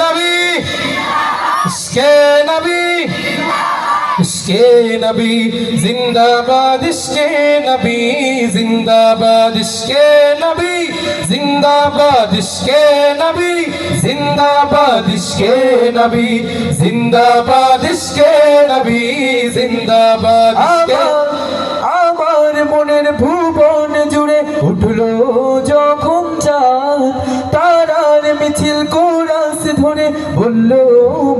নবী, ইসকে নবী ইসকে নবী, জিন্দাবাদ, ইসকে নবী, জিন্দাবাদ, ইসকে নবী, জিন্দাবাদ, ইসকে নবী, জিন্দাবাদ, ইসকে নবী, জিন্দাবাদ, ইসকে নবী, জিন্দাবাদ, ইসকে আমার মনের ভুবন জুড়ে উঠল যখন ধরে বলল,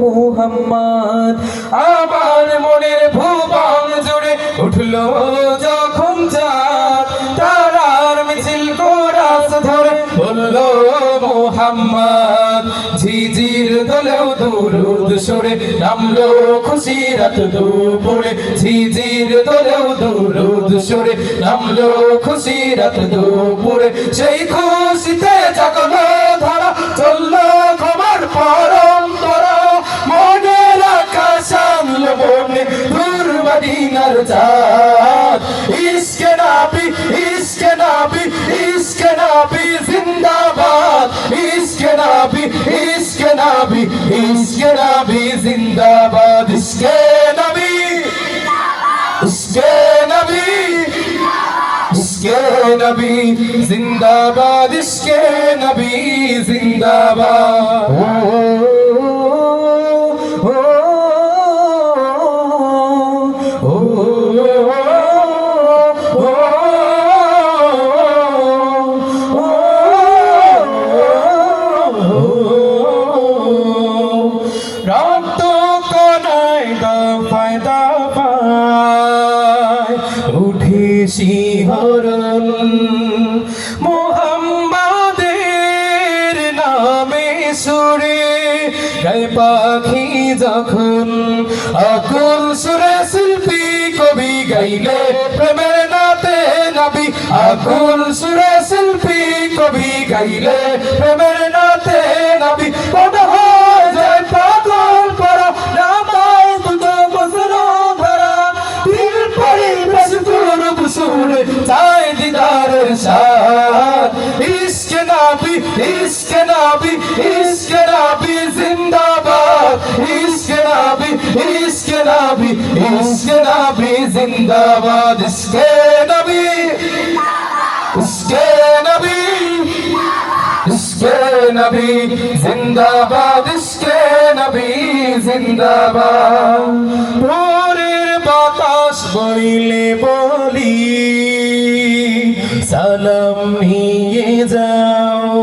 মুহাম্মদ। আমার মনের ভুবন জুড়ে উঠল যখন তারার মিছিল কোরাস ধরে বলল, মোহাম্মদ। ঝিঝির দলেও দুরুদ সরে নামলো খুশি রাত দুপুরে। ঝিঝির দলেও দুরুদ সরে নামলো খুশি রাত দুপুরে। সেই খুশিতে জাগলো নাবি জিন্দাবাদ ইসকে নাবি ইসকে নাবি ইসকে নাবি জিন্দাবাদ ইসকে নাবি ইসকে নাবি ইসকে নবী জিন্দাবাদ ইসকে নবী জিন্দাবাদ ও ও শিহরণ মোহাম্মদের নামে সুরে গায়ে পাখি যখন আকুল সুরে শিল্পী কবি গাইলে প্রেমের নাতে নবী। আকুল সুরে শিল্পী কবি গাইলে প্রেমের নাতে নবী। দিদারের সাথ ইসকে নাবি ইসকে নাবি ইসকে নাবি জিন্দাবাদ ইসকে নাবি ইসকে নাবি ইসকে নাবি জিন্দাবাদ ইসকে নাবি ইসকে নাবি ইসকে নবী জিন্দাবাদ ইসকে নবী জিন্দাবাদ ভোরের বাতাস বইলে নিয়ে যাও।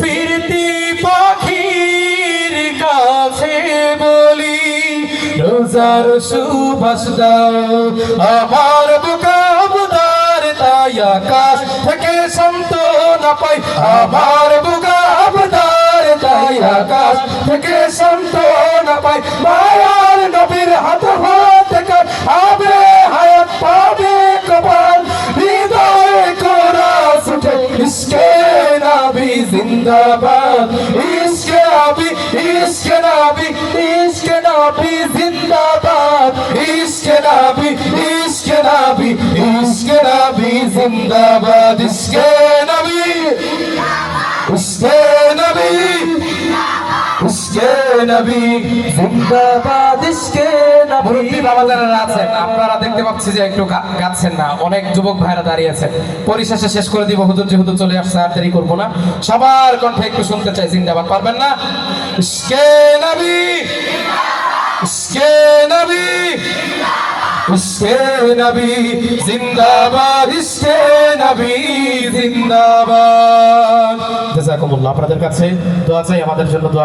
ফিরতি পাখির কাছে বলি, রোজার সুবাস দাও। আমার বুকাবদার তাই আকাশ থেকে সন্তনা পাই। আমার জিন্দাবাদ। ইসকে নবী, ইসকে নাবি ইসকে নাবি, জিন্দাবাদ। ইসকে নাবি ইসকে নাবি ইসকে নাবি, জিন্দাবাদ। ইসকে নাবি, ইসকে নবী। জিন্দাবাদ ইসকে মুরব্বী নবী বাবাদারা আছেন আপনারা দেখতে পাচ্ছি যে একটু গাচ্ছেন না অনেক যুবক ভাইরা দাঁড়িয়ে আছেন। পরিশেষে শেষ করে দিব হুজুর যেহেতু চলে আসছে আর দেরি করব না। সবার কণ্ঠে একটু শুনতে চাই জিন্দাবাদ পারবেন না? ইসকে নবী ইসকে নবী ইসকে নবী জিন্দাবাদ ইসকে নবী জিন্দাবাদ। জাযাকুমুল্লাহ আপনাদের কাছে দোয়া চাই আমাদের জন্য দোয়া